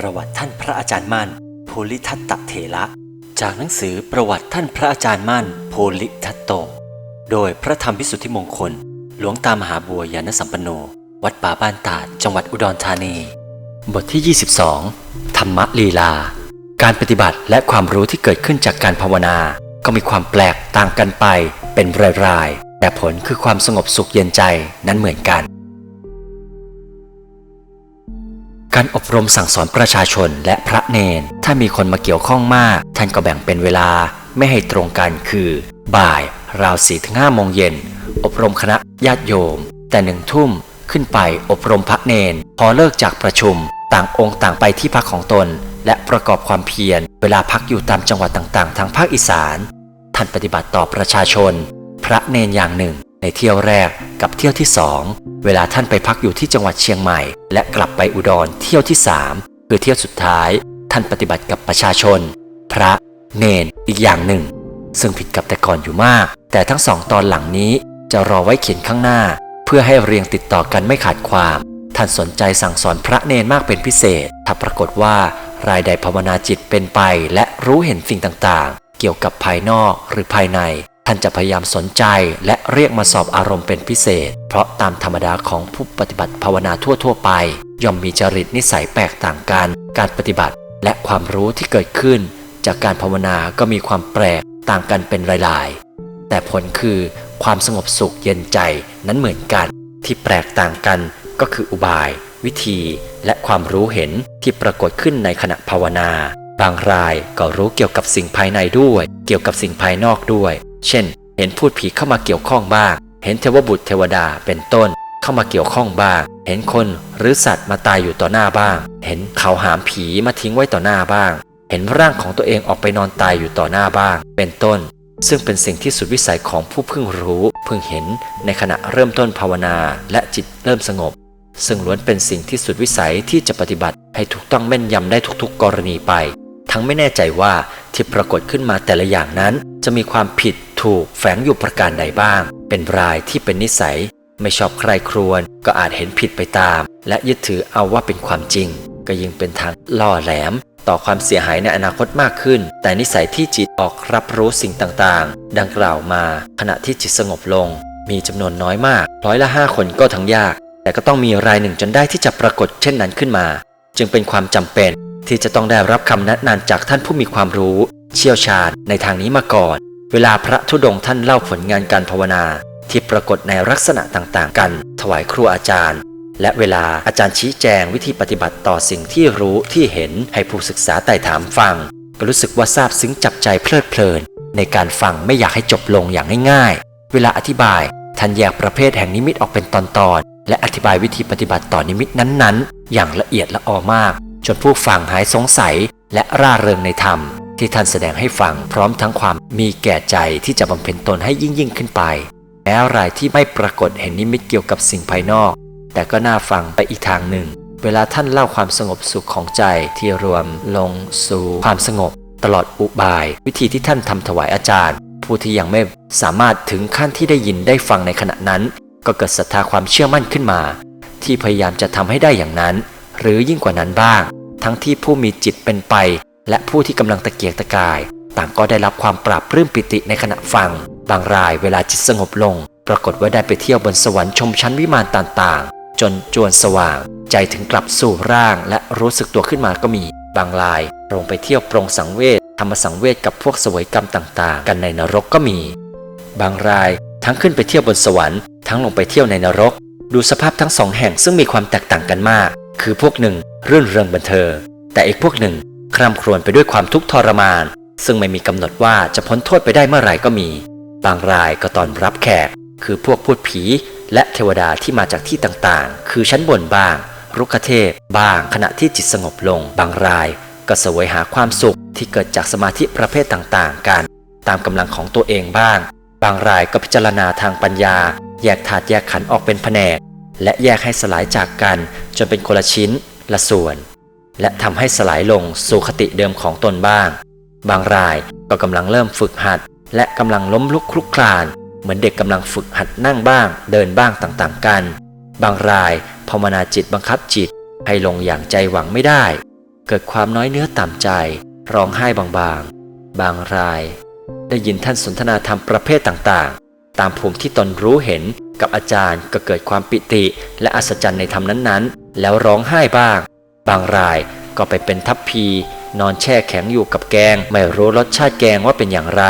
ประวัติท่านพระอาจารย์มั่น โพลิทัตตเถระ จากหนังสือประวัติท่านพระอาจารย์มั่น โพลิทัตโต โดยพระธรรมวิสุทธิมงคล หลวงตามหาบัวยานสัมปันโน วัดป่าบ้านตาดจังหวัดอุดรธานี บทที่ 22 ธรรมลีลา การปฏิบัติและความรู้ที่เกิดขึ้นจากการภาวนา ก็มีความแปลกต่างกันไปเป็นรายๆแต่ผลคือความสงบสุขเย็นใจนั้นเหมือนกัน การอบรมสั่งสอนประชาชนและพระเนน ถ้ามีคนมาเกี่ยวข้องมาก ท่านก็แบ่งเป็นเวลาไม่ให้ตรงกันคือ บ่ายราวสี่ถึงห้าโมงเย็น อบรมคณะญาติโยม แต่หนึ่งทุ่มขึ้นไปอบรมพระเนน พอเลิกจากประชุม ต่างองค์ต่างไปที่พักของตน และประกอบความเพียร เวลาพักอยู่ตามจังหวัดต่างๆ ทางภาคอีสาน ท่านปฏิบัติต่อประชาชน พระเนนอย่างหนึ่ง ในเที่ยวแรกกับเที่ยวที่สองเวลาท่านไปพักอยู่ที่จังหวัดเชียงใหม่ และกลับไปอุดรเที่ยวที่สามคือเที่ยวสุดท้าย ท่านปฏิบัติกับประชาชน พระ เนนอีกอย่างหนึ่ง ซึ่งผิดกับแต่ก่อนอยู่มาก แต่ทั้งสองตอนหลังนี้จะรอไว้เขียนข้างหน้า เพื่อให้เรียงติดต่อกันไม่ขาดความ ท่านสนใจสั่งสอนพระเนนมากเป็นพิเศษ ถ้าปรากฏว่ารายใดภาวนาจิตเป็นไป และรู้เห็นสิ่งต่างๆ เกี่ยวกับภายนอกหรือภายในานจะพยายามสนใจและเรียกมาสอบอารมณ์เป็นพิเศษ เพราะตามธรรมดาของผู้ปฏิบัติภาวนาทั่ว ๆ ไป ย่อมมีจริตนิสัยแตกต่างกัน การปฏิบัติและความรู้ที่เกิดขึ้น จากการภาวนาก็มีความแปลกต่างกันเป็นรายๆ แต่ผลคือความสงบสุขเย็นใจนั้นเหมือนกัน ที่แปลกต่างกันก็คืออุบาย วิธี และความรู้เห็นที่ปรากฏขึ้นในขณะภาวนา บางรายก็รู้เกี่ยวกับสิ่งภายในด้วย เกี่ยวกับสิ่งภายนอกด้วย เช่น เห็นพูดผีเข้ามาเกี่ยวข้องบ้าง เห็นเทวบุตรเทวดาเป็นต้น เข้ามาเกี่ยวข้องบ้าง เห็นคนหรือสัตว์มาตายอยู่ต่อหน้าบ้าง เห็นเขาหามผีมาทิ้งไว้ต่อหน้าบ้าง เห็นร่างของตัวเองออกไปนอนตายอยู่ต่อหน้าบ้าง เป็นต้น ซึ่งเป็นสิ่งที่สุดวิสัยของผู้เพิ่งรู้เพิ่งเห็นในขณะเริ่มต้นภาวนาและจิตเริ่มสงบ ซึ่งล้วนเป็นสิ่งที่สุดวิสัยที่จะปฏิบัติให้ถูกต้องแม่นยำได้ทุกๆ กรณีไป ทั้งไม่แน่ใจว่าที่ปรากฏขึ้นมาแต่ละอย่างนั้นจะมีความผิด ถูกแฝงอยู่ประการใดบ้าง เป็นรายที่เป็นนิสัย ไม่ชอบใครครวญก็อาจเห็นผิดไปตาม และยึดถือเอาว่าเป็นความจริง ก็ยิ่งเป็นทางล่อแหลม ต่อความเสียหายในอนาคตมากขึ้น แต่นิสัยที่จิตออกรับรู้สิ่งต่างๆ ดังกล่าวมาขณะที่จิตสงบลง มีจำนวนน้อยมากร้อยละห้าคนก็ทั้งยาก แต่ก็ต้องมีรายหนึ่งจนได้ที่จะปรากฏเช่นนั้นขึ้นมา จึงเป็นความจำเป็นที่จะต้องได้รับคำแนะนำจากท่านผู้มีความรู้ เชี่ยวชาญในทางนี้มาก่อน เวลาพระธุดงค์ท่านเล่าผลงานการภาวนา ที่ปรากฏในลักษณะต่างๆ กัน ถวายครูอาจารย์ และเวลาอาจารย์ชี้แจงวิธีปฏิบัติต่อสิ่งที่รู้ที่เห็นให้ผู้ศึกษาไต่ถามฟัง ก็รู้สึกว่าซาบซึ้งจับใจเพลิดเพลิน ในการฟังไม่อยากให้จบลงอย่างง่ายๆ เวลาอธิบายท่านแยกประเภทแห่งนิมิตออกเป็นตอนๆและอธิบายวิธีปฏิบัติต่อนิมิตนั้นๆ อย่างละเอียดละออมาก จนผู้ฟังหายสงสัยและร่าเริงในธรรม ที่ท่านแสดงให้ฟังพร้อมทั้งความมีแก่ใจที่จะบำเพ็ญตนให้ยิ่งยิ่งขึ้นไปแม้วรายที่ไม่ปรากฏเห็นนิมิตเกี่ยวกับสิ่งภายนอก แต่ก็น่าฟังไปอีกทางหนึ่ง เวลาท่านเล่าความสงบสุขของใจที่รวมลงสู่ความสงบ ตลอดอุบาย วิธีที่ท่านทำถวายอาจารย์ ผู้ที่ยังไม่สามารถถึงขั้นที่ได้ยินได้ฟังในขณะนั้น ก็เกิดศรัทธาความเชื่อมั่นขึ้นมา ที่พยายามจะทำให้ได้อย่างนั้น หรือยิ่งกว่านั้นบ้าง ทั้งที่ผู้มีจิตเป็นไป และผู้ที่กำลังตะเกียกตะกาย ต่างก็ได้รับความปราบปลื้มปิติในขณะฟัง บางรายเวลาจิตสงบลง ปรากฏว่าได้ไปเที่ยวบนสวรรค์ชมชั้นวิมานต่างๆ จนจวนสว่าง ใจถึงกลับสู่ร่างและรู้สึกตัวขึ้นมาก็มี บางรายลงไปเที่ยวปรงสังเวชธรรมสังเวชกับพวกสวยกรรมต่างๆ กันในนรกก็มี บางรายทั้งขึ้นไปเที่ยวบนสวรรค์ทั้งลงไปเที่ยวในนรก ดูสภาพทั้งสองแห่งซึ่งมีความแตกต่างกันมาก คือพวกหนึ่งรื่นเริงบันเทิงแต่อีกพวกหนึ่ง ร่ำครวญไปด้วยความทุกข์ทรมาน ซึ่งไม่มีกำหนดว่าจะพ้นโทษไปได้เมื่อไหร่ก็มี บางรายก็ตอนรับแขก คือพวกพูดผี และเทวดาที่มาจากที่ต่างๆ คือชั้นบนบ้าง รุกขเทพ บ้าง ขณะที่จิตสงบลง บางราย ก็เสวยหาความสุขที่เกิดจากสมาธิประเภทต่างๆ กัน ตามกำลังของตัวเองบ้าง บางรายก็พิจารณาทางปัญญา แยกธาตุแยกขันออกเป็นแผนก และแยกให้สลายจากกันจนเป็นคนละชิ้นละส่วน และทำให้สลายลงสู่คติเดิมของตนบ้าง บางรายก็กำลังเริ่มฝึกหัด และกำลังล้มลุกคลุกคลาน เหมือนเด็กกำลังฝึกหัดนั่งบ้าง เดินบ้างต่างๆกัน บางรายภาวนาจิตบังคับจิต ให้ลงอย่างใจหวังไม่ได้ เกิดความน้อยเนื้อต่ำใจ ร้องไห้บางๆ บางราย ได้ยินท่านสนทนาธรรมประเภทต่างๆ ตามภูมิที่ตนรู้เห็นกับอาจารย์ก็เกิดความปิติ และอัศจรรย์ในธรรมนั้นๆ แล้วร้องไห้บ้าง บางรายก็ไปเป็นทัพพี นอนแช่แข็งอยู่กับแกง ไม่รู้รสชาติแกงว่าเป็นอย่างไร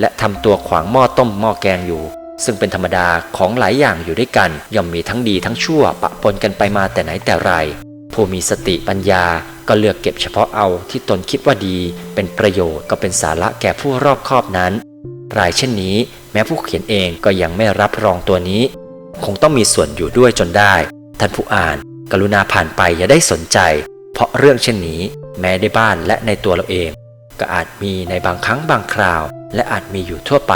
และทำตัวขวางหม้อต้มหม้อแกงอยู่ ซึ่งเป็นธรรมดาของหลายอย่างอยู่ด้วยกัน ย่อมมีทั้งดีทั้งชั่วปะปนกันไปมาแต่ไหนแต่ไรผู้มีสติปัญญาก็เลือกเก็บเฉพาะเอาที่ตนคิดว่าดี เป็นประโยชน์ก็เป็นสาระแก่ผู้รอบคอบนั้น รายเช่นนี้ แม้ผู้เขียนเองก็ยังไม่รับรองตัวนี้ คงต้องมีส่วนอยู่ด้วยจนได้ ท่านผู้อ่าน กรุณาผ่านไปอย่าได้สนใจ เพราะเรื่องเช่นนี้แม้ในบ้านและในตัวเราเอง ก็อาจมีในบางครั้งบางคราว และอาจมีอยู่ทั่วไป